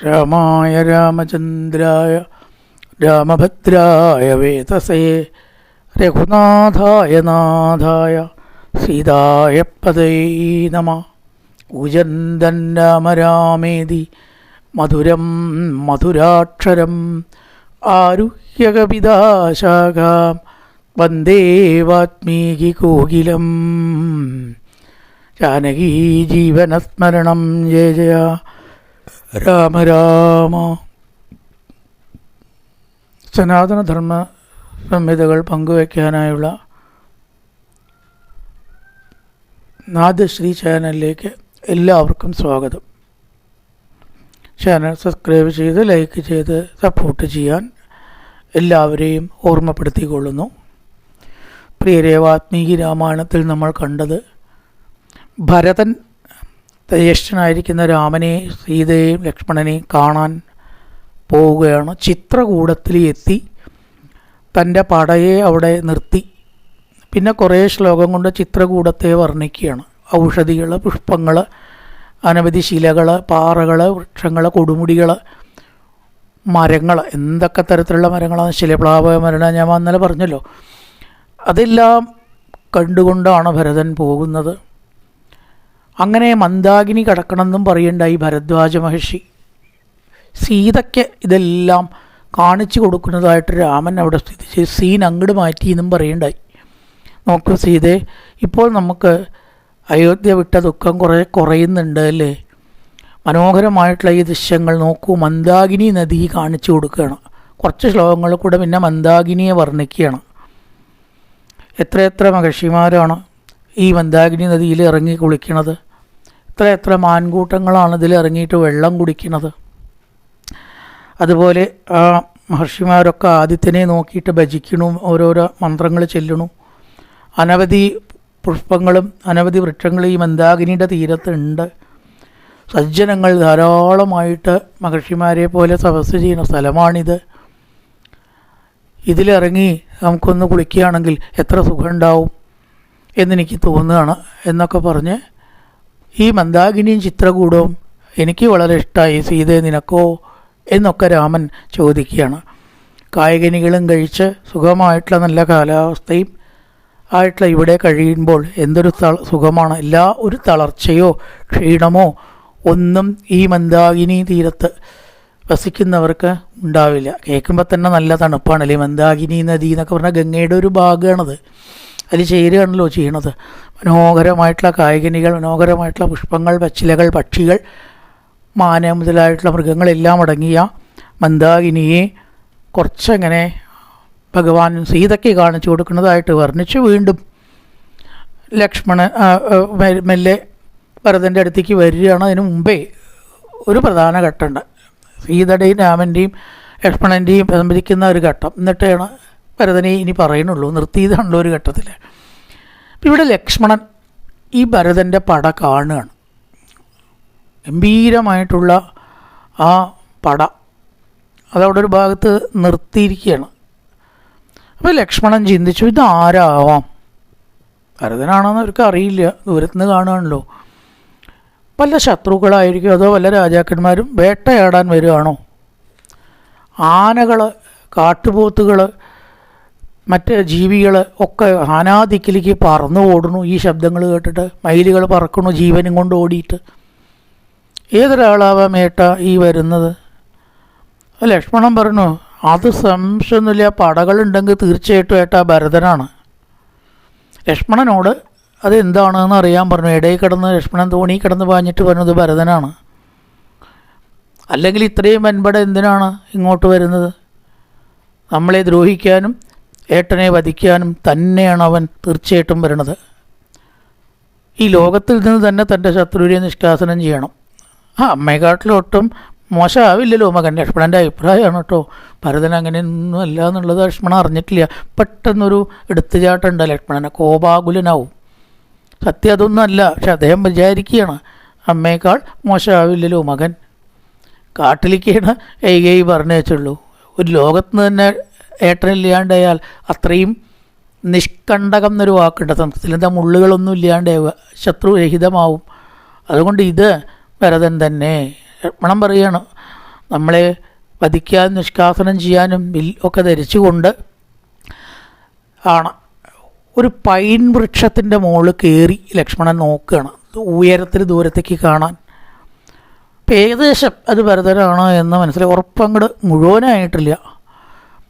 രാമായ രാമചന്ദ്രായ രാമഭദ്രായ വേതസേ രഘുനാഥായ നാഥായ സീതായ പതൈ നമ. ഉജന്തൻ രാമ രാമേതി മധുരം മധുരാക്ഷരം ആരുഹ്യകവിദാശാഖാം വന്ദേ വാത്മീകി കോകിലം. ജാനകീ ജീവനസ്മരണം ജയ ജയ. രാമ രാമ. സനാതനധർമ്മ സംഹിതകൾ പങ്കുവയ്ക്കാനായുള്ള നാദശ്രീ ചാനലിലേക്ക് എല്ലാവർക്കും സ്വാഗതം. ചാനൽ സബ്സ്ക്രൈബ് ചെയ്ത് ലൈക്ക് ചെയ്ത് സപ്പോർട്ട് ചെയ്യാൻ എല്ലാവരെയും ഓർമ്മപ്പെടുത്തിക്കൊള്ളുന്നു. പ്രിയരേവാത്മീകി രാമായണത്തിൽ നമ്മൾ കണ്ടത് ഭരതൻ ജ്യേഷ്ഠനായിരിക്കുന്ന രാമനെ സീതയെയും ലക്ഷ്മണനെയും കാണാൻ പോവുകയാണ്. ചിത്രകൂടത്തിൽ എത്തി തന്റെ പടയെ അവിടെ നിർത്തി. പിന്നെ കുറേ ശ്ലോകം കൊണ്ട് ചിത്രകൂടത്തെ വർണിക്കുകയാണ്. ഔഷധികൾ പുഷ്പങ്ങൾ അനവധി ശിലകൾ പാറകൾ വൃക്ഷങ്ങൾ കൊടുമുടികൾ മരങ്ങൾ എന്തൊക്കെ തരത്തിലുള്ള മരങ്ങളാണ്? ശിലപ്ലാവ മരണ ഞാൻ ഇന്നലെ പറഞ്ഞല്ലോ. അതെല്ലാം കണ്ടുകൊണ്ടാണ് ഭരതൻ പോകുന്നത്. അങ്ങനെ മന്ദാകിനി കടക്കണമെന്നും പറയണ്ടായി ഭരദ്വാജ മഹർഷി. സീതയ്ക്ക് ഇതെല്ലാം കാണിച്ചു കൊടുക്കുന്നതായിട്ട് രാമൻ അവിടെ സ്ഥിതി ചെയ്ത്. സീൻ അങ്ങോട്ട് മാറ്റി എന്നും പറയണ്ടായി നോക്കൂ സീതേ ഇപ്പോൾ നമുക്ക് അയോധ്യ വിട്ട ദുഃഖം കുറേ കുറയുന്നുണ്ട് അല്ലേ? മനോഹരമായിട്ടുള്ള ഈ ദൃശ്യങ്ങൾ നോക്കൂ. മന്ദാകിനി നദി കാണിച്ചു കൊടുക്കുകയാണ്. കുറച്ച് ശ്ലോകങ്ങളിൽ കൂടെ പിന്നെ മന്ദാകിനിയെ വർണിക്കുകയാണ്. എത്രയെത്ര മഹർഷിമാരാണ് ഈ മന്ദാകിനി നദിയിൽ ഇറങ്ങി കുളിക്കണത്. എത്ര എത്ര മാൻകൂട്ടങ്ങളാണ് ഇതിൽ ഇറങ്ങിയിട്ട് വെള്ളം കുടിക്കുന്നത് അതുപോലെ ആ മഹർഷിമാരൊക്കെ ആദിത്യനെ നോക്കിയിട്ട് ഭജിക്കണു ഓരോരോ മന്ത്രങ്ങൾ ചെല്ലണു. അനവധി പുഷ്പങ്ങളും അനവധി വൃക്ഷങ്ങളും ഈ മന്ദാകിനിയുടെ തീരത്തുണ്ട്. സജ്ജനങ്ങൾ ധാരാളമായിട്ട് മഹർഷിമാരെ പോലെ തപസ് ചെയ്യുന്ന സ്ഥലമാണിത്. ഇതിലിറങ്ങി നമുക്കൊന്ന് കുളിക്കുകയാണെങ്കിൽ എത്ര സുഖമുണ്ടാവും? എന്നെനിക്ക് തോന്നുകയാണ് എന്നൊക്കെ പറഞ്ഞ് ഈ മന്ദാകിനിയും ചിത്രകൂടവും എനിക്ക് വളരെ ഇഷ്ടമായി സീതയെ നിനക്കോ? എന്നൊക്കെ രാമൻ ചോദിക്കുകയാണ്. കായകനികളും കഴിച്ച് സുഖമായിട്ടുള്ള നല്ല കാലാവസ്ഥയും ആയിട്ടുള്ള ഇവിടെ കഴിയുമ്പോൾ എന്തൊരു സുഖമാണ്. എല്ലാ ഒരു തളർച്ചയോ ക്ഷീണമോ ഒന്നും ഈ മന്ദാകിനി തീരത്ത് വസിക്കുന്നവർക്ക് ഉണ്ടാവില്ല. കേൾക്കുമ്പോൾ തന്നെ നല്ല തണുപ്പാണല്ലേ? മന്ദാകിനി നദി എന്നൊക്കെ പറഞ്ഞാൽ ഗംഗയുടെ ഒരു ഭാഗമാണത് അതിൽ ചേരുകയാണല്ലോ ചെയ്യണത്. മനോഹരമായിട്ടുള്ള കായികനികൾ മനോഹരമായിട്ടുള്ള പുഷ്പങ്ങൾ പച്ചിലകൾ പക്ഷികൾ മാന മുതലായിട്ടുള്ള മൃഗങ്ങളെല്ലാം അടങ്ങിയ മന്ദാകിനിയെ കുറച്ചങ്ങനെ ഭഗവാൻ സീതയ്ക്ക് കാണിച്ചു കൊടുക്കുന്നതായിട്ട് വർണിച്ചു വീണ്ടും മെ- മെല്ലെ ഭരതന്റെ അടുത്തേക്ക് വരികയാണ്. അതിന് മുമ്പേ ഒരു പ്രധാന ഘട്ടമുണ്ട്. സീതയുടെയും രാമന്റെയും ലക്ഷ്മണന്റെയും സംബന്ധിക്കുന്ന ഒരു ഘട്ടം. എന്നിട്ടാണ് ഭരതനെ ഇനി പറയുന്നുള്ളൂ നിർത്തിയതാണല്ലോ ഒരു ഘട്ടത്തിൽ. ഇവിടെ ലക്ഷ്മണൻ ഈ ഭരതന്റെ പട കാണുകയാണ്. ഗംഭീരമായിട്ടുള്ള ആ പട അതവിടെ ഒരു ഭാഗത്ത് നിർത്തിയിരിക്കുകയാണ്. അപ്പോൾ ലക്ഷ്മണൻ ചിന്തിച്ചു ഇത് ആരാവാം ഭരതനാണെന്ന് അവർക്ക് അറിയില്ല ദൂരത്തുനിന്ന് കാണുകയാണല്ലോ. പല ശത്രുക്കളായിരിക്കും അതോ വല്ല രാജാക്കന്മാരും വേട്ടയാടാൻ വരികയാണോ ആനകൾ കാട്ടുപോത്തുകൾ മറ്റ് ജീവികൾ ഒക്കെ ആനാദിക്കിലേക്ക് പറന്നു ഓടുന്നു. ഈ ശബ്ദങ്ങൾ കേട്ടിട്ട് മയിലുകൾ പറക്കുന്നു ജീവനും കൊണ്ട് ഓടിയിട്ട്. ഏതൊരാളാവാം ഏട്ട ഈ വരുന്നത്? ലക്ഷ്മണൻ പറഞ്ഞു അത് സംശയമൊന്നുമില്ല പടകളുണ്ടെങ്കിൽ തീർച്ചയായിട്ടും ഏട്ട ഭരതനാണ്. ലക്ഷ്മണനോട് അതെന്താണെന്ന് അറിയാൻ പറഞ്ഞു. ഇടയിൽ കിടന്ന് ലക്ഷ്മണൻ തോണി കിടന്ന് പാഞ്ഞിട്ട് പറഞ്ഞത് ഭരതനാണ്. അല്ലെങ്കിൽ ഇത്രയും വൻപട എന്തിനാണ് ഇങ്ങോട്ട് വരുന്നത്? നമ്മളെ ദ്രോഹിക്കാനും ഏട്ടനെ വധിക്കാനും തന്നെയാണ് അവൻ തീർച്ചയായിട്ടും വരുന്നത് ഈ ലോകത്തിൽ നിന്ന് തന്നെ തന്റെ ശത്രുവിനെ നിഷ്കാസനം ചെയ്യണം. ആ അമ്മയെക്കാട്ടിലൊട്ടും മോശമാവില്ലല്ലോ മകൻ. ലക്ഷ്മണന്റെ അഭിപ്രായമാണ് കേട്ടോ. ഭരതൻ അങ്ങനെയൊന്നും അല്ല എന്നുള്ളത് ലക്ഷ്മണൻ അറിഞ്ഞിട്ടില്ല. പെട്ടെന്നൊരു എടുത്തുചാട്ടുണ്ട് ലക്ഷ്മണനെ കോപാകുലനാവും. സത്യം അതൊന്നും അല്ല. പക്ഷെ അദ്ദേഹം വിചാരിക്കുകയാണ് അമ്മയേക്കാൾ മോശമാവില്ലല്ലോ മകൻ. കാട്ടിലേക്കാണ് ഏകൈ പറഞ്ഞു വെച്ചുള്ളൂ ഒരു ലോകത്ത് നിന്ന് തന്നെ ഏട്ടനില്ലാണ്ടായാൽ അത്രയും നിഷ്കണ്ടകം എന്നൊരു വാക്കുണ്ട്. സംസ്കൃതത്തിൽ എന്താ മുള്ളുകളൊന്നും ഇല്ലാണ്ടാവുക ശത്രുരഹിതമാവും. അതുകൊണ്ട് ഇത് ഭരതൻ തന്നെ ലക്ഷ്മണൻ പറയാണ്. നമ്മളെ വധിക്കാനും നിഷ്കാസനം ചെയ്യാനും ഒക്കെ ധരിച്ചുകൊണ്ട് ആണ്. ഒരു പൈൻ വൃക്ഷത്തിന്റെ മുകളിൽ കയറി ലക്ഷ്മണൻ നോക്കുകയാണ്. ഉയരത്തിൽ ദൂരത്തേക്ക് കാണാൻ. ഏകദേശം അത് ഭരതനാണ് എന്ന് മനസ്സിലായി. ഉറപ്പങ്ങട് മുഴുവനായിട്ടില്ല.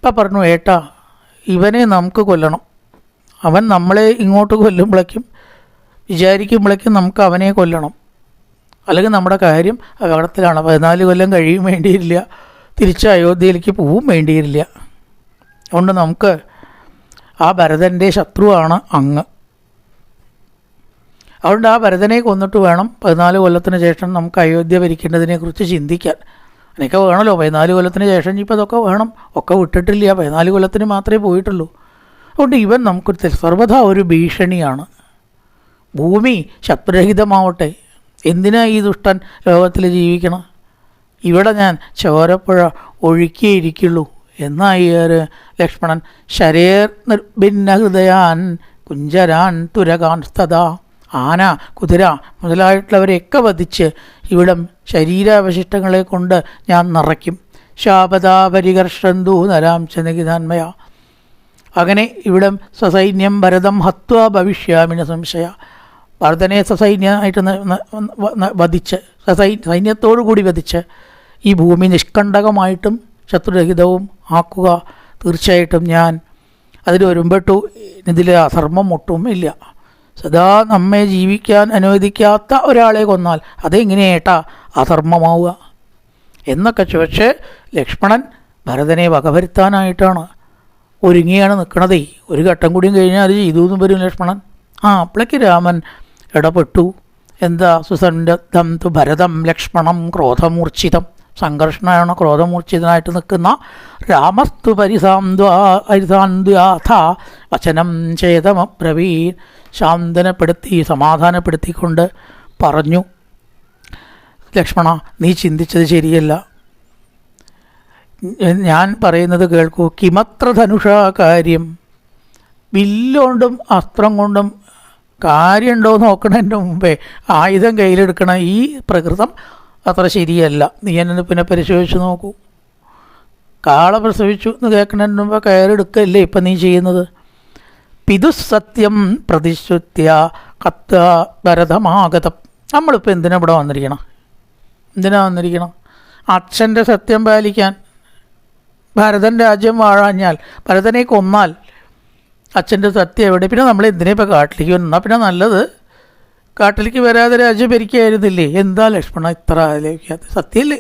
അപ്പം പറഞ്ഞു ഏട്ടാ ഇവനെ നമുക്ക് കൊല്ലണം. അവൻ നമ്മളെ ഇങ്ങോട്ട് കൊല്ലുമ്പോഴേക്കും വിചാരിക്കുമ്പോഴേക്കും നമുക്ക് അവനെ കൊല്ലണം. അല്ലെങ്കിൽ നമ്മുടെ കാര്യം അപകടത്തിലാണ്. പതിനാല് കൊല്ലം കഴിയും വേണ്ടിയില്ല. തിരിച്ച് അയോധ്യയിലേക്ക് പോവും വേണ്ടിയില്ല. അതുകൊണ്ട് നമുക്ക് ആ ഭരതന്റെ ശത്രുവാണ് അങ്ങ്. അതുകൊണ്ട് ആ ഭരതനെ കൊന്നിട്ട് വേണം പതിനാല് കൊല്ലത്തിന് ശേഷം നമുക്ക് അയോധ്യ ഭരിക്കേണ്ടതിനെക്കുറിച്ച് ചിന്തിക്കാൻ. എനിക്ക് വേണമല്ലോ പതിനാല് കൊല്ലത്തിന് ശേഷം ഇപ്പോൾ അതൊക്കെ വേണം. ഒക്കെ വിട്ടിട്ടില്ല. പതിനാല് കൊല്ലത്തിന് മാത്രമേ പോയിട്ടുള്ളൂ. അതുകൊണ്ട് ഇവൻ നമുക്കൊരു സർവത ഒരു ഭീഷണിയാണ്. ഭൂമി ശത്രുരഹിതമാവട്ടെ. എന്തിനാ ഈ ദുഷ്ടൻ ലോകത്തിൽ ജീവിക്കണം? ഇവിടെ ഞാൻ ചോരപ്പുഴ ഒഴുക്കിയിരിക്കുള്ളൂ. എന്നായി ഒരു ലക്ഷ്മണൻ ശരേർ നിർഭിന്ന ഹൃദയാൻ കുഞ്ചരാൻ തുരകാൻ ആന കുതിര മുതലായിട്ടുള്ളവരെയൊക്കെ വധിച്ച് ഇവിടം ശരീരാവശിഷ്ടങ്ങളെ കൊണ്ട് ഞാൻ നിറയ്ക്കും. ശാപതാപരികർഷന്തു നരാം ചനകിതാന്മയ അങ്ങനെ ഇവിടം സസൈന്യം ഭരതം ഹത്വ ഭവിഷ്യാമിന സംശയ. ഭരതനെ സസൈന്യമായിട്ട് വധിച്ച് സസൈ സൈന്യത്തോടു കൂടി വധിച്ച് ഈ ഭൂമി നിഷ്കണ്ടകമായിട്ടും ശത്രുരഹിതവും ആക്കുക തീർച്ചയായിട്ടും ഞാൻ. അതിൽ വരുമ്പോട്ടു ഇതിൽ അധർമ്മം ഒട്ടും ഇല്ല. സദാ നമ്മെ ജീവിക്കാൻ അനുവദിക്കാത്ത ഒരാളെ കൊന്നാൽ അതെങ്ങനെയേട്ടാ അധർമ്മമാവുക? എന്നൊക്കെ ചോദിച്ച് ലക്ഷ്മണൻ ഭരതനെ വകവരുത്താനായിട്ടാണ് ഒരുങ്ങിയാണ് നിൽക്കണതേ. ഒരു ഘട്ടം കൂടിയും കഴിഞ്ഞാൽ അത് ചെയ്തു എന്നും വരും ലക്ഷ്മണൻ. ആ അപ്പോഴേക്ക് രാമൻ ഇടപെട്ടു. എന്താ സുസന്ധം തു ഭരതം ലക്ഷ്മണം ക്രോധമൂർച്ഛിതം. സംഘർഷണമാണ് ക്രോധമൂർച്ഛിതനായിട്ട് നിൽക്കുന്ന? രാമസ്തു പരിസാന്ത്വാ വചനം ചേതമബ്രവീൻ ശാന്തനപ്പെടുത്തി സമാധാനപ്പെടുത്തിക്കൊണ്ട് പറഞ്ഞു. ലക്ഷ്മണ നീ ചിന്തിച്ചത് ശരിയല്ല. ഞാൻ പറയുന്നത് കേൾക്കൂ. കിമത്ര ധനുഷാ കാര്യം. വില്ലുകൊണ്ടും അസ്ത്രം കൊണ്ടും കാര്യമുണ്ടോ നോക്കണതിന്റെ മുമ്പേ ആയുധം കയ്യിലെടുക്കണ ഈ പ്രകൃതം അത്ര ശരിയല്ല. നീ എന്നെ പിന്നെ പരിശോധിച്ച് നോക്കൂ. കാള പ്രസവിച്ചു എന്ന് കേൾക്കുന്നതിന് മുമ്പ് കയറെടുക്കല്ലേ ഇപ്പം നീ ചെയ്യുന്നത്? പിതുസത്യം പ്രതിശ്രുത്യ കത്ത ഭരതമാഗതം നമ്മളിപ്പോൾ എന്തിനാ ഇവിടെ വന്നിരിക്കണം? എന്തിനാ വന്നിരിക്കണം? അച്ഛന്റെ സത്യം പാലിക്കാൻ. ഭരതൻ രാജ്യം വാഴാഞ്ഞാൽ ഭരതനെ കൊന്നാൽ അച്ഛന്റെ സത്യം എവിടെ? പിന്നെ നമ്മൾ എന്തിനാ ഇപ്പോൾ കാട്ടിലേക്ക് വന്നാൽ പിന്നെ നല്ലത്. കാട്ടിലേക്ക് വരാതെ രാജ്യം ഭരിക്കായിരുന്നില്ലേ എന്താ ലക്ഷ്മണ ഇത്ര ആലോചിക്കാത്ത സത്യമല്ലേ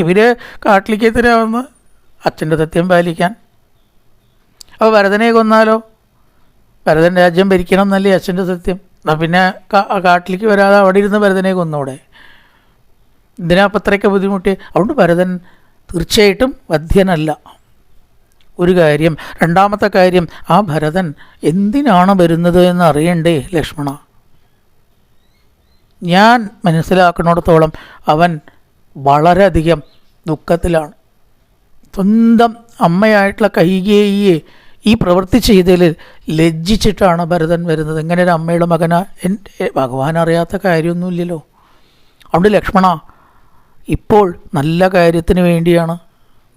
ഇവർ കാട്ടിലേക്ക് എത്തിരാവുന്ന അച്ഛന്റെ സത്യം പാലിക്കാൻ. അപ്പോൾ ഭരതനെ കൊന്നാലോ? ഭരതൻ രാജ്യം ഭരിക്കണം എന്നല്ലേ അച്ഛന്റെ സത്യം? എന്നാൽ പിന്നെ കാട്ടിലേക്ക് വരാതെ അവിടെ ഇരുന്ന് ഭരതനെ കൊന്നൂടെ? എന്തിനാ അപ്പത്രയ്ക്ക് ബുദ്ധിമുട്ടി? അതുകൊണ്ട് ഭരതൻ തീർച്ചയായിട്ടും വധ്യനല്ല. ഒരു കാര്യം രണ്ടാമത്തെ കാര്യം ആ ഭരതൻ എന്തിനാണ് വരുന്നത് എന്ന് അറിയണ്ടേ ലക്ഷ്മണ? ഞാൻ മനസ്സിലാക്കുന്നിടത്തോളം അവൻ വളരെയധികം ദുഃഖത്തിലാണ്. സ്വന്തം അമ്മയായിട്ടുള്ള കൈകേയിയെ ഈ പ്രവൃത്തി ചെയ്തതിൽ ലജ്ജിച്ചിട്ടാണ് ഭരതൻ വരുന്നത്. എങ്ങനെ ഒരു അമ്മയുടെ മകനാ? ഭഗവാൻ അറിയാത്ത കാര്യമൊന്നുമില്ലല്ലോ. അതുകൊണ്ട് ലക്ഷ്മണ ഇപ്പോൾ നല്ല കാര്യത്തിന് വേണ്ടിയാണ്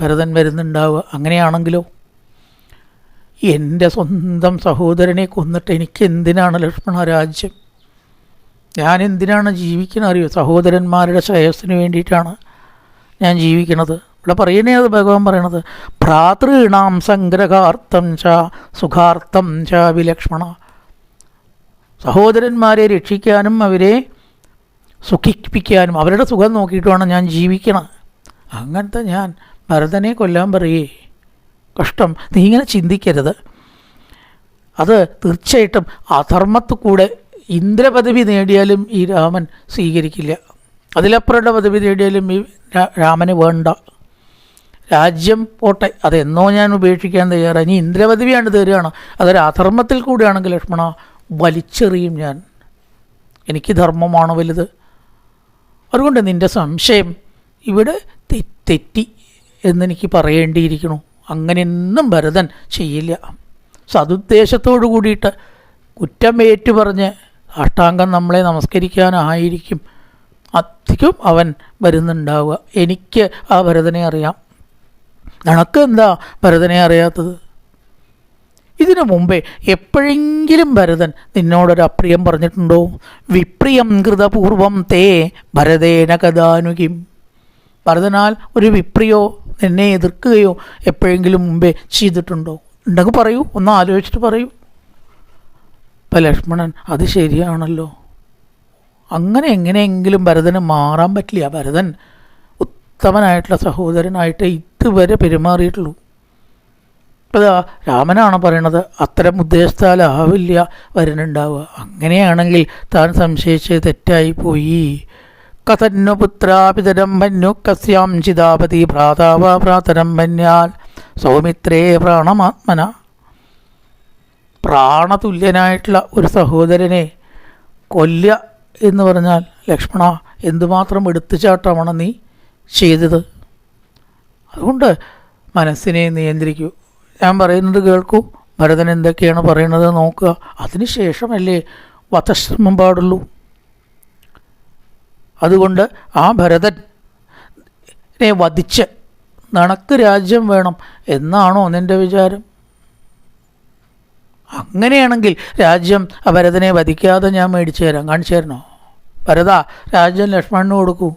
ഭരതൻ വരുന്നുണ്ടാവുക. അങ്ങനെയാണെങ്കിലോ? എന്റെ സ്വന്തം സഹോദരനെ കൊന്നിട്ട് എനിക്ക് എന്തിനാണ് ലക്ഷ്മണ രാജ്യം? ഞാൻ എന്തിനാണ് ജീവിക്കുന്നത്? അറിയോ? സഹോദരന്മാരുടെ ശ്രേയസ്സിന് വേണ്ടിയിട്ടാണ് ഞാൻ ജീവിക്കണത് ഇവിടെ പറയണേ അത് ഭഗവാൻ പറയണത് ഭ്രാതൃണാം സംഗ്രഹാർത്ഥം ച സുഖാർത്ഥം ച വിലക്ഷ്മണ. സഹോദരന്മാരെ രക്ഷിക്കാനും അവരെ സുഖിപ്പിക്കാനും അവരുടെ സുഖം നോക്കിയിട്ടുമാണ് ഞാൻ ജീവിക്കണം അങ്ങനത്തെ ഞാൻ ഭരതനെ കൊല്ലാൻ പറയേ. കഷ്ടം. നീ ഇങ്ങനെ ചിന്തിക്കരുത്. അത് തീർച്ചയായിട്ടും അധർമ്മത്തിൽ കൂടെ ഇന്ദ്രപദവി നേടിയാലും ഈ രാമൻ സ്വീകരിക്കില്ല. അതിലപ്പുറമുള്ള പദവി നേടിയാലും ഈ രാമന് വേണ്ട. രാജ്യം പോട്ടെ. അതെന്നോ ഞാൻ ഉപേക്ഷിക്കാൻ തയ്യാറാണ് ഇനി ഇന്ദ്രപദവിയാണ് തരികയാണ് അതൊരു അധർമ്മത്തിൽ കൂടിയാണെങ്കിൽ ലക്ഷ്മണ വലിച്ചെറിയും ഞാൻ. എനിക്ക് ധർമ്മമാണ് വലുത്? അതുകൊണ്ട് നിന്റെ സംശയം ഇവിടെ തെറ്റി എന്നെനിക്ക് പറയേണ്ടിയിരിക്കണു അങ്ങനെയൊന്നും ഭരതൻ ചെയ്യില്ല. സതുദ്ദേശത്തോടു കൂടിയിട്ട് കുറ്റം ഏറ്റുപറഞ്ഞ് അഷ്ടാംഗം നമ്മളെ നമസ്കരിക്കാനായിരിക്കും. അധികം അവൻ വരുന്നുണ്ടാവുക. എനിക്ക് ആ ഭരതനെ അറിയാം. നിനക്ക് എന്താ ഭരതനെ അറിയാത്തത്? ഇതിനു മുമ്പേ എപ്പോഴെങ്കിലും ഭരതൻ നിന്നോടൊരു അപ്രിയം പറഞ്ഞിട്ടുണ്ടോ? വിപ്രിയം കൃതപൂർവം തേ ഭരതേന കഥാനുകിം ഭരതനാൽ ഒരു വിപ്രിയോ നിന്നെ എതിർക്കുകയോ എപ്പോഴെങ്കിലും മുമ്പേ ചെയ്തിട്ടുണ്ടോ? ഉണ്ടെങ്കിൽ പറയൂ. ഒന്ന് ആലോചിച്ചിട്ട് പറയൂ. ഇപ്പം ലക്ഷ്മണൻ അത് ശരിയാണല്ലോ. അങ്ങനെ എങ്ങനെയെങ്കിലും ഭരതന് മാറാൻ പറ്റില്ല. ഭരതൻ ഉത്തമനായിട്ടുള്ള സഹോദരനായിട്ട് ഇതുവരെ പെരുമാറിയിട്ടുള്ളൂ. ഇപ്പോൾ ഇതാ രാമനാണ് പറയണത് അത്തരം ഉദ്ദേശത്താലാവില്ല വരനുണ്ടാവുക അങ്ങനെയാണെങ്കിൽ താൻ സംശയിച്ച് തെറ്റായി പോയി. കഥന്നു പുത്രാപിതരം മന്യു കസ്യാം ചിതാപതി ഭ്രാതാവ ഭ്രാതരം മന്യാൽ സൗമിത്രേ പ്രാണമാത്മന. പ്രാണതുല്യനായിട്ടുള്ള ഒരു സഹോദരനെ കൊല്ലുക എന്ന് പറഞ്ഞാൽ ലക്ഷ്മണ എന്തുമാത്രം എടുത്തുചാട്ടമാണ് നീ ചെയ്തത്? അതുകൊണ്ട് മനസ്സിനെ നിയന്ത്രിക്കൂ. ഞാൻ പറയുന്നത് കേൾക്കൂ. ഭരതൻ എന്തൊക്കെയാണ് പറയുന്നത് നോക്കുക. അതിനുശേഷമല്ലേ വധശ്രമം പാടുള്ളൂ. അതുകൊണ്ട് ആ ഭരതനെ വധിച്ച് നണക്ക് രാജ്യം വേണം എന്നാണോ നിന്റെ വിചാരം? അങ്ങനെയാണെങ്കിൽ രാജ്യം ഭരതനെ വധിക്കാതെ ഞാൻ മേടിച്ചു തരാം. കാണിച്ചു തരണോ? ഭരത രാജ്യം ലക്ഷ്മണന് കൊടുക്കൂ.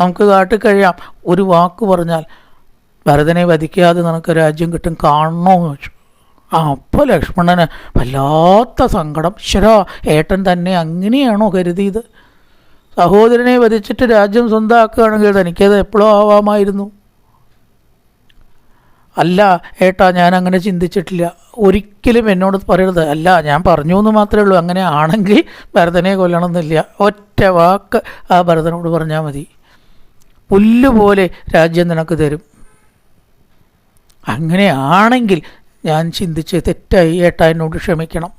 നമുക്ക് കാട്ടിക്കഴിയാം ഒരു വാക്ക് പറഞ്ഞാൽ ഭരതനെ വധിക്കാതെ നിനക്ക് രാജ്യം കിട്ടും കാണണോ എന്ന് വെച്ചു അപ്പോൾ ലക്ഷ്മണന് വല്ലാത്ത സങ്കടം. ശരാ ഏട്ടൻ തന്നെ അങ്ങനെയാണോ കരുതിയത്? സഹോദരനെ വധിച്ചിട്ട് രാജ്യം സ്വന്തമാക്കുകയാണെങ്കിൽ തനിക്കത് എപ്പോഴും ആവാമായിരുന്നു. അല്ല ഏട്ടാ ഞാൻ അങ്ങനെ ചിന്തിച്ചിട്ടില്ല. ഒരിക്കലും എന്നോട് പറയരുത്. അല്ല ഞാൻ പറഞ്ഞു എന്ന് മാത്രമേ ഉള്ളൂ. അങ്ങനെ ആണെങ്കിൽ ഭരതനെ കൊല്ലണമെന്നില്ല. ഒറ്റ വാക്ക് ആ ഭരതനോട് പറഞ്ഞാൽ മതി. പുല്ലുപോലെ രാജ്യം നിനക്ക് തരും. അങ്ങനെയാണെങ്കിൽ ഞാൻ ചിന്തിച്ച് തെറ്റായി ഏട്ടാ എന്നോട് ക്ഷമിക്കണം.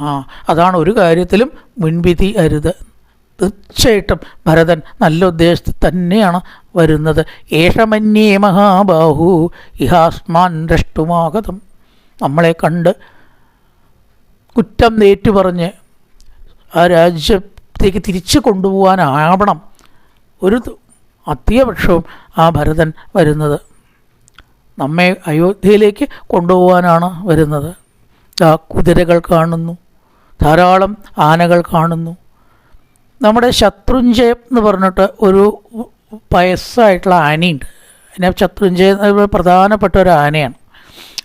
ആ അതാണ് ഒരു കാര്യത്തിലും മുൻവിധി അരുത്. തീർച്ചയായിട്ടും ഭരതൻ നല്ല ഉദ്ദേശത്തിൽ തന്നെയാണ് വരുന്നത്. ഏഷമന്യേ മഹാബാഹു ഇഹാസ്മാൻ രഷ്ടുമാഗതം. നമ്മളെ കണ്ട് കുറ്റം നേറ്റു പറഞ്ഞ് ആ രാജ്യത്തേക്ക് തിരിച്ചു കൊണ്ടുപോകാനാവണം ഒരു അത്യപക്ഷവും ആ ഭരതൻ വരുന്നത്. നമ്മെ അയോധ്യയിലേക്ക് കൊണ്ടുപോകാനാണ് വരുന്നത്. ആ കുതിരകൾ കാണുന്നു ധാരാളം ആനകൾ കാണുന്നു. നമ്മുടെ ശത്രുഞ്ജയം എന്ന് പറഞ്ഞിട്ട് ഒരു വയസ്സായിട്ടുള്ള ആനയുണ്ട്. അതിനെ ശത്രുഞ്ജയ പ്രധാനപ്പെട്ട ഒരു ആനയാണ്.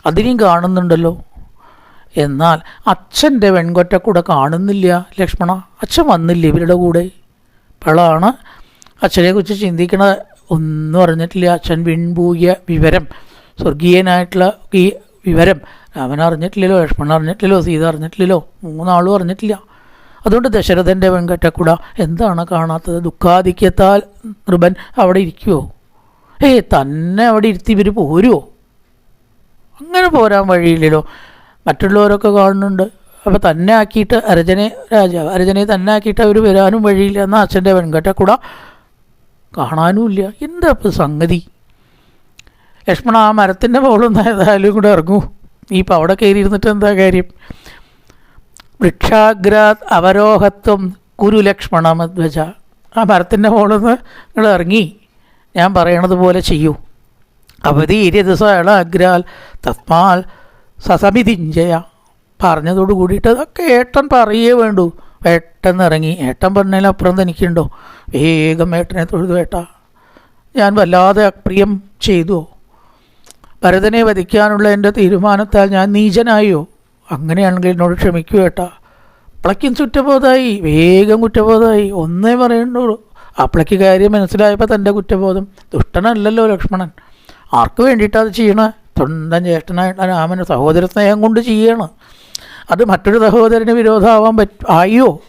അതിനെയും കാണുന്നുണ്ടല്ലോ. എന്നാൽ അച്ഛന്റെ വെൺകൊറ്റക്കൂടെ കാണുന്നില്ല ലക്ഷ്മണ. അച്ഛൻ വന്നില്ല ഇവരുടെ കൂടെ? ഇപ്പോഴാണ് അച്ഛനെക്കുറിച്ച് ചിന്തിക്കണ ഒന്നും അറിഞ്ഞിട്ടില്ല. അച്ഛൻ വിൺപൂകിയ വിവരം സ്വർഗീയനായിട്ടുള്ള ഈ വിവരം. രാമൻ അറിഞ്ഞിട്ടില്ലല്ലോ ലക്ഷ്മണൻ അറിഞ്ഞിട്ടില്ലല്ലോ സീത അറിഞ്ഞിട്ടില്ലല്ലോ മൂന്നാളും അറിഞ്ഞിട്ടില്ല. അതുകൊണ്ട് ദശരഥന്റെ വെങ്കട്ടക്കുട എന്താണ് കാണാത്തത്? ദുഃഖാധിക്യത്താൽ നൃപൻ അവിടെ ഇരിക്കുമോ ഏയ് തന്നെ അവിടെ ഇരുത്തി ഇവർ പോരുമോ അങ്ങനെ പോരാൻ വഴിയില്ലല്ലോ. മറ്റുള്ളവരൊക്കെ കാണുന്നുണ്ട്. അപ്പോൾ തന്നെ ആക്കിയിട്ട് അരജനെ രാജാവ് അരജനെ തന്നെ ആക്കിയിട്ട് അവർ വരാനും വഴിയില്ല എന്നാൽ അച്ഛന്റെ വെൺകട്ടക്കുട കാണാനുമില്ല. എന്താ ഇപ്പം സംഗതി? ലക്ഷ്മണ ആ മരത്തിന്റെ മുകളിൽ ഏതായാലും കൂടെ ഇറങ്ങൂ. നീ ഇപ്പം അവിടെ കയറി ഇരുന്നിട്ട് എന്താ കാര്യം? വൃക്ഷാഗ്രാത് അവരോഹത്വം കുരുലക്ഷ്മണമധ്വജ ലക്ഷ്മണ ആ മരത്തിന്റെ മുകളിൽ നിന്ന് നിങ്ങൾ ഇറങ്ങി. ഞാൻ പറയണത് പോലെ ചെയ്യൂ. അവധീര്യദിസള അഗ്രാൽ തസ്മാൽ സസമിതിഞ്ചയ. പറഞ്ഞതോട് കൂടിയിട്ട് അതൊക്കെ ഏട്ടൻ പറയേ വേണ്ടൂ. പെട്ടെന്ന് ഇറങ്ങി. ഏട്ടൻ പറഞ്ഞതിലപ്പുറം തനിക്കുണ്ടോ? വേഗം ഏട്ടനെ തൊഴുതു ഏട്ടാ ഞാൻ വല്ലാതെ അപ്രിയം ചെയ്തുവോ ഭരതനെ വധിക്കാനുള്ള എന്റെ തീരുമാനത്താൽ ഞാൻ നീചനായോ? അങ്ങനെയാണെങ്കിൽ എന്നോട് ക്ഷമിക്കൂ ഏട്ടാ. അപ്പളയ്ക്കും കുറ്റബോധമായി വേഗം കുറ്റബോധമായി ഒന്നേ പറയണ്ടുള്ളൂ അപ്പളയ്ക്ക് കാര്യം മനസ്സിലായപ്പോൾ തന്റെ കുറ്റബോധം. ദുഷ്ടനല്ലല്ലോ ലക്ഷ്മണൻ. ആർക്ക് വേണ്ടിയിട്ടാണ് അത് ചെയ്യണേ? സ്വന്തം ജ്യേഷ്ഠനായിട്ട് രാമന് സഹോദര സ്നേഹം കൊണ്ട് ചെയ്യണം. അത് മറ്റൊരു സഹോദരന് വിരോധമാവാൻ പറ്റ ആയോ?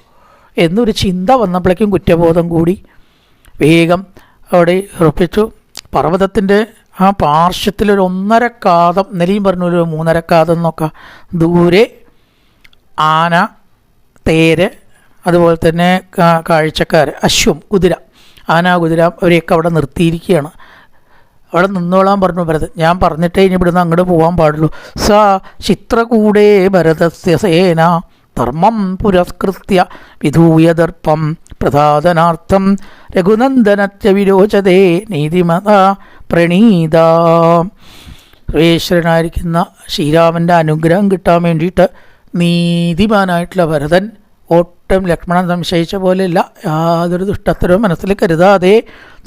എന്നൊരു ചിന്ത വന്നപ്പോഴേക്കും കുറ്റബോധം കൂടി. വേഗം അവിടെ ഉറപ്പിച്ചു. പർവതത്തിന്റെ ആ പാർശ്വത്തിലൊരു ഒന്നര കാതം നെലിയും പറഞ്ഞു ഒരു മൂന്നര കാതം എന്നൊക്കെ ദൂരെ ആന തേര് അതുപോലെ തന്നെ കാഴ്ചക്കാർ അശ്വം കുതിര. ആന കുതിര അവരെയൊക്കെ അവിടെ നിർത്തിയിരിക്കുകയാണ്. അവിടെ നിന്നോളാൻ പറഞ്ഞു ഭരതൻ. ഞാൻ പറഞ്ഞിട്ടേ ഇനി ഇവിടുന്ന് അങ്ങോട്ട് പോകാൻ പാടുള്ളൂ. സ ചിത്രകൂടേ ഭരതസ്യ സേന ധർമ്മം പുരസ്കൃത്യ വിധൂയ ദർപ്പം പ്രസാദനാർത്ഥം രഘുനന്ദനത്യ വിരോചതേ നീതിമത പ്രണീത. സർവേശ്വരനായിരിക്കുന്ന ശ്രീരാമന്റെ അനുഗ്രഹം കിട്ടാൻ വേണ്ടിയിട്ട് നീതിമാനായിട്ടുള്ള ഭരതൻ ഒട്ടും ലക്ഷ്മണൻ സംശയിച്ച പോലെയല്ല. യാതൊരു ദുഷ്ടത്തരവും മനസ്സിൽ കരുതാതെ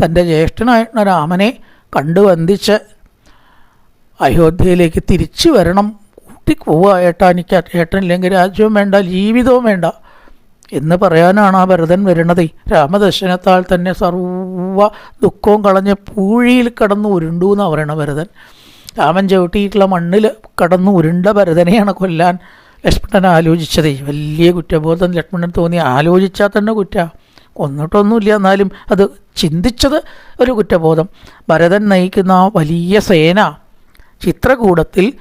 തന്റെ ജ്യേഷ്ഠനായിട്ടുള്ള രാമനെ കണ്ടു വന്ദിച്ച് അയോധ്യയിലേക്ക് തിരിച്ചു വരണം. കൂട്ടി പോവുക ഏട്ടാ എനിക്ക് ഏട്ടനില്ലെങ്കിൽ രാജ്യവും വേണ്ട ജീവിതവും വേണ്ട. എന്ന് പറയാനാണ് ആ ഭരതൻ വരുന്നത്. രാമദർശനത്താൽ തന്നെ സർവ ദുഃഖവും കളഞ്ഞ് പൂഴിയിൽ കടന്ന് ഉരുണ്ടു എന്ന് പറയണ ഭരതൻ. രാമൻ ചവിട്ടിയിട്ടുള്ള മണ്ണിൽ കടന്ന് ഉരുണ്ട ഭരതനെയാണ് കൊല്ലാൻ ലക്ഷ്മണൻ ആലോചിച്ചത്. വലിയ കുറ്റബോധം ലക്ഷ്മണൻ തോന്നി. ആലോചിച്ചാൽ തന്നെ കുറ്റ. കൊന്നിട്ടൊന്നുമില്ല എന്നാലും അത് ചിന്തിച്ചത് ഒരു കുറ്റബോധം. ഭരതൻ നയിക്കുന്ന ആ വലിയ സേന ചിത്രകൂടത്തിൽ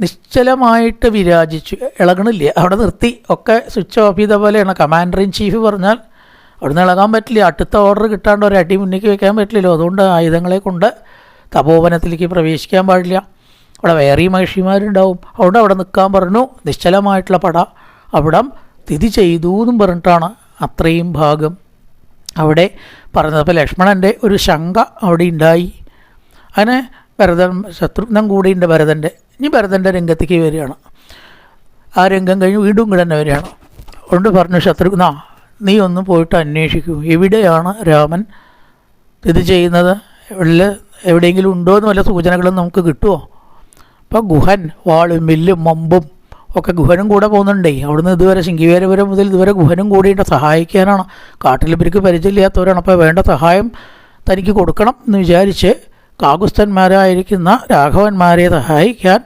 നിശ്ചലമായിട്ട് വിരാജിച്ചു. ഇളകണില്ല? അവിടെ നിർത്തി. ഒക്കെ സ്വിച്ച് ഓഫ് ചെയ്ത പോലെയാണ്. കമാൻഡർ ഇൻ ചീഫ് പറഞ്ഞാൽ അവിടുന്ന് ഇളകാൻ പറ്റില്ല. അടുത്ത ഓർഡർ കിട്ടാണ്ട് ഒരു അടി മുന്നിലേക്ക് വെക്കാൻ പറ്റില്ലല്ലോ. അതുകൊണ്ട് ആയുധങ്ങളെ കൊണ്ട് തപോവനത്തിലേക്ക് പ്രവേശിക്കാൻ പാടില്ല. അവിടെ വേറെ മഹിഷിമാരുണ്ടാവും അതുകൊണ്ട് അവിടെ നിൽക്കാൻ പറഞ്ഞു. നിശ്ചലമായിട്ടുള്ള പട അവിടം സ്ഥിതി ചെയ്തു എന്നും പറഞ്ഞിട്ടാണ് അത്രയും ഭാഗം. അവിടെ പറഞ്ഞത് അപ്പോൾ ലക്ഷ്മണന്റെ ഒരു ശങ്ക അവിടെ ഉണ്ടായി. അങ്ങനെ ഭരതൻ ശത്രുഘ്നം കൂടിയുണ്ട് ഭരതന്റെ ഇനി ഭരതന്റെ രംഗത്തേക്ക് വരികയാണ്. ആ രംഗം കഴിഞ്ഞ് വീണ്ടും കൂടെ തന്നെ വരികയാണ്. അതുകൊണ്ട് പറഞ്ഞു ശത്രുഘ്ന നീ ഒന്ന് പോയിട്ട് അന്വേഷിക്കൂ. എവിടെയാണ് രാമൻ ഇത് ചെയ്യുന്നത്? വല്ല എവിടെയെങ്കിലും ഉണ്ടോ എന്ന് വല്ല സൂചനകളും നമുക്ക് കിട്ടുമോ അപ്പോൾ ഗുഹൻ വാളും മില്ലും മമ്പും ഒക്കെ ഗുഹനും കൂടെ പോകുന്നുണ്ടേ. അവിടുന്ന് ഇതുവരെ ശിങ്കിവേരപുരം മുതൽ ഇതുവരെ ഗുഹനും കൂടിയിട്ട് സഹായിക്കാനാണ്. കാട്ടിൽ ഇവർക്ക് പരിചയമില്ലാത്തവരാണ്. അപ്പോൾ വേണ്ട സഹായം തനിക്ക് കൊടുക്കണം എന്ന് വിചാരിച്ച് കാകുസ്ഥന്മാരായിരിക്കുന്ന രാഘവന്മാരെ സഹായിക്കാൻ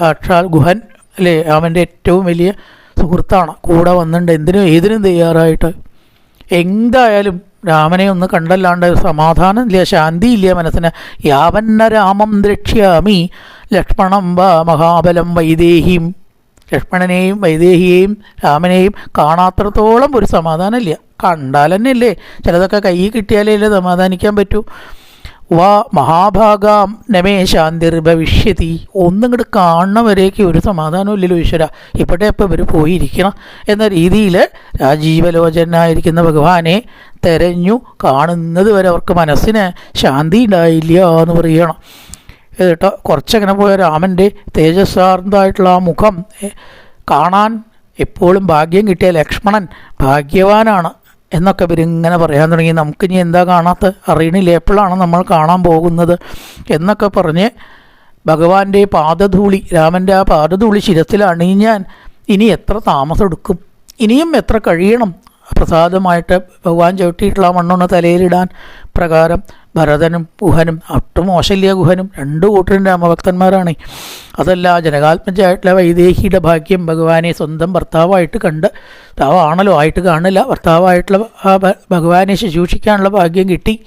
സാക്ഷാൽ ഗുഹൻ അല്ലേ? അവന്റെ ഏറ്റവും വലിയ സുഹൃത്താണ്. കൂടെ വന്നിട്ടുണ്ട് എന്തിനും ഏതിനും തയ്യാറായിട്ട്. എന്തായാലും രാമനെ ഒന്ന് കണ്ടല്ലാണ്ട് സമാധാനം ഇല്ല ശാന്തി ഇല്ല മനസ്സിന്. യാവന്ന രാമം ദ്രക്ഷ്യാമി. ലക്ഷ്മണം വാ മഹാബലം വൈദേഹിയും ലക്ഷ്മണനെയും വൈദേഹിയെയും രാമനെയും കാണാത്രത്തോളം ഒരു സമാധാനമില്ല കണ്ടാൽ തന്നെ അല്ലേ ചിലതൊക്കെ കയ്യിൽ കിട്ടിയാലേ സമാധാനിക്കാൻ പറ്റൂ. വാ മഹാഭാഗാം നമേ ശാന്തിർഭവിഷ്യതി. ഒന്നും കൂടെ കാണുന്നവരേക്ക് ഒരു സമാധാനവും ഇല്ലല്ലോ ഈശ്വര. ഇപ്പോഴത്തെ ഇപ്പം ഇവർ പോയിരിക്കണം എന്ന രീതിയിൽ രാജീവലോചനായിരിക്കുന്ന ഭഗവാനെ തെരഞ്ഞു കാണുന്നത് വരെ അവർക്ക് മനസ്സിന് ശാന്തി ഉണ്ടായില്ല എന്ന് പറയണം. കേട്ടോ കുറച്ചങ്ങനെ പോയ രാമന്റെ തേജസ്സാർന്നതായിട്ടുള്ള ആ മുഖം കാണാൻ എപ്പോഴും ഭാഗ്യം കിട്ടിയ ലക്ഷ്മണൻ ഭാഗ്യവാനാണ്. എന്നൊക്കെ ഇവരിങ്ങനെ പറയാൻ തുടങ്ങി. നമുക്കിനി എന്താ കാണാത്ത? അറിയണില്ല? എപ്പോഴാണ് നമ്മൾ കാണാൻ പോകുന്നത്? എന്നൊക്കെ പറഞ്ഞ് ഭഗവാന്റെ പാദധൂളി രാമന്റെ ആ പാദധൂളി ശിരത്തിൽ അണിഞ്ഞാൻ ഇനി എത്ര താമസം എടുക്കും? ഇനിയും എത്ര കഴിയണം? പ്രസാദമായിട്ട് ഭഗവാൻ ചവിട്ടിയിട്ടുള്ള മണ്ണൊന്ന് തലയിലിടാൻ പ്രകാരം ഭരതനും ഗുഹനും ഒട്ടും മോശമില്ല ഗുഹനും രണ്ടു കൂട്ടരും രാമഭക്തന്മാരാണ്. അതല്ല ജനകാത്മജായിട്ടുള്ള വൈദേഹിയുടെ ഭാഗ്യം ഭഗവാനെ സ്വന്തം ഭർത്താവായിട്ട് കണ്ട് താവാണല്ലോ ആയിട്ട് കാണില്ല. ഭർത്താവായിട്ടുള്ള ആ ഭഗവാനെ ശുശ്രൂഷിക്കാനുള്ള ഭാഗ്യം കിട്ടി.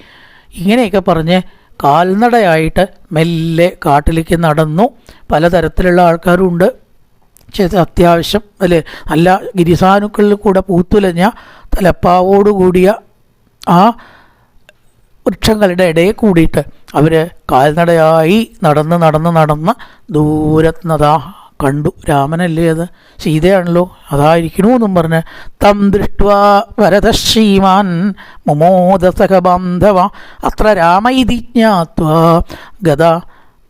ഇങ്ങനെയൊക്കെ പറഞ്ഞ് കാൽനടയായിട്ട് മെല്ലെ കാട്ടിലേക്ക് നടന്നു. പലതരത്തിലുള്ള ആൾക്കാരുണ്ട്. അത്യാവശ്യം അല്ലെ? നല്ല ഗിരിസാനുക്കളിൽ കൂടെ പൂത്തുലഞ്ഞ തലപ്പാവോടുകൂടിയ ആ വൃക്ഷങ്ങളുടെ ഇടയിൽ കൂടിയിട്ട് അവർ കാൽനടയായി നടന്ന് നടന്ന് നടന്ന് ദൂരത്തുനിന്നതാ കണ്ടു. രാമനല്ലേ അത്? സീതയാണല്ലോ. അതായിരിക്കണു എന്നും പറഞ്ഞ് തം ദൃഷ്ട്വാ വരദശ്രീമാൻ മുമോദസക ബാന്ധവ. അത്ര രാമൈതി ജ്ഞാത്വാ ഗത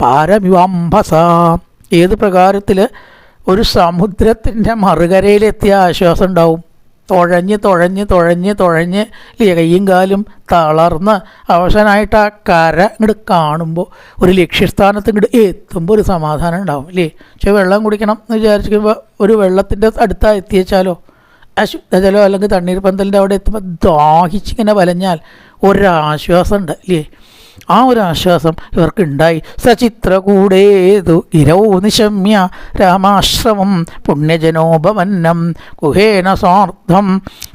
പാരമിവാംഭസ ഏത് പ്രകാരത്തിൽ ഒരു സമുദ്രത്തിന്റെ മറുകരയിലെത്തിയ ആശ്വാസം ഉണ്ടാവും? തുഴഞ്ഞ് തുഴഞ്ഞ് തുഴഞ്ഞ് തുഴഞ്ഞ് കയ്യും കാലും തളർന്ന് അവശനായിട്ട് ആ കര ഇങ്ങോട്ട് കാണുമ്പോൾ ഒരു ലക്ഷ്യസ്ഥാനത്ത് ഇങ്ങോട്ട് എത്തുമ്പോൾ ഒരു സമാധാനം ഉണ്ടാവും അല്ലേ പക്ഷേ വെള്ളം കുടിക്കണം എന്ന് വിചാരിക്കുമ്പോൾ ഒരു വെള്ളത്തിന്റെ അടുത്താ എത്തിയേച്ചാലോ അശുദ്ധജലോ അല്ലെങ്കിൽ തണ്ണീർ പന്തലിന്റെ അവിടെ എത്തുമ്പോൾ ദാഹിച്ചിങ്ങനെ വലഞ്ഞാൽ ഒരാശ്വാസം ഉണ്ട് ഇല്ലേ ആ ഒരു ആശ്വാസം ഇവർക്ക് ഉണ്ടായി സചിത്രകൂടേതു ഗിരൗ നിശമ്യ രാമാശ്രമം പുണ്യജനോപവന്നം കുഹേന സ്വാർത്ഥം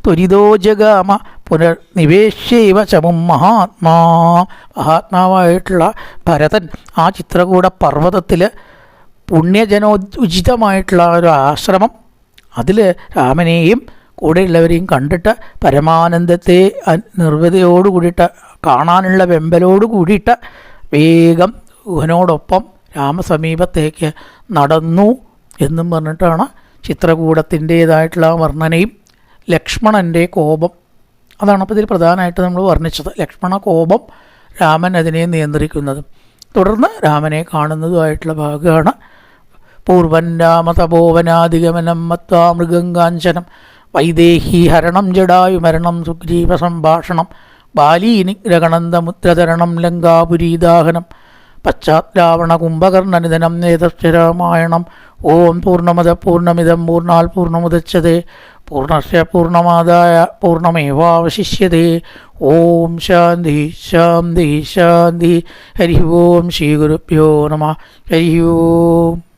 ത്വരിതോ ജഗാമ പുനർനിവേശ്യൈവ ചമും മഹാത്മാ. മഹാത്മാവായിട്ടുള്ള ഭരതൻ ആ ചിത്രകൂട പർവതത്തിൽ പുണ്യജനോചിതമായിട്ടുള്ള ഒരു ആശ്രമം അതിൽ രാമനെയും കൂടെയുള്ളവരെയും കണ്ടിട്ട് പരമാനന്ദത്തെ അ- നിർവൃതിയോട് കൂടിയിട്ട് കാണാനുള്ള വെമ്പലോട് കൂടിയിട്ട് വേഗം ഗുഹനോടൊപ്പം രാമസമീപത്തേക്ക് നടന്നു എന്നും പറഞ്ഞിട്ടാണ് ചിത്രകൂടത്തിന്റേതായിട്ടുള്ള വർണനയും ലക്ഷ്മണന്റെ കോപം. അതാണ് അപ്പോൾ ഇതിൽ പ്രധാനമായിട്ട് നമ്മൾ വർണിച്ചത്. ലക്ഷ്മണ കോപം രാമൻ അതിനെ നിയന്ത്രിക്കുന്നതും. തുടർന്ന് രാമനെ കാണുന്നതുമായിട്ടുള്ള ഭാഗമാണ് പൂർവൻ രാമതപോവനാധിഗമനം മത്വാ മൃഗങ്കാഞ്ചനം വൈദേഹി ഹരണം ജഡായു മരണം സുഗ്രീവ സംഭാഷണം ബാലീനിഗ്രഹണന്തമുദ്രതരണം ലങ്കാപുരീദാഹനം. പശ്ചാത്രാവണ കുംഭകർണനിധനം നേതശ്ചരാമായണം. ഓം പൂർണമത പൂർണമിതം പൂർണാൽ പൂർണമുദച്ഛതേ പൂർണസ്യ പൂർണമാതായ പൂർണമേവാവശിഷ്യതേ ഓം ശാന്തി ശാന്തി ശാന്തി. ഹരി ഓം ശ്രീ ഗുരുഭ്യോ നമ. ഹരി ഓം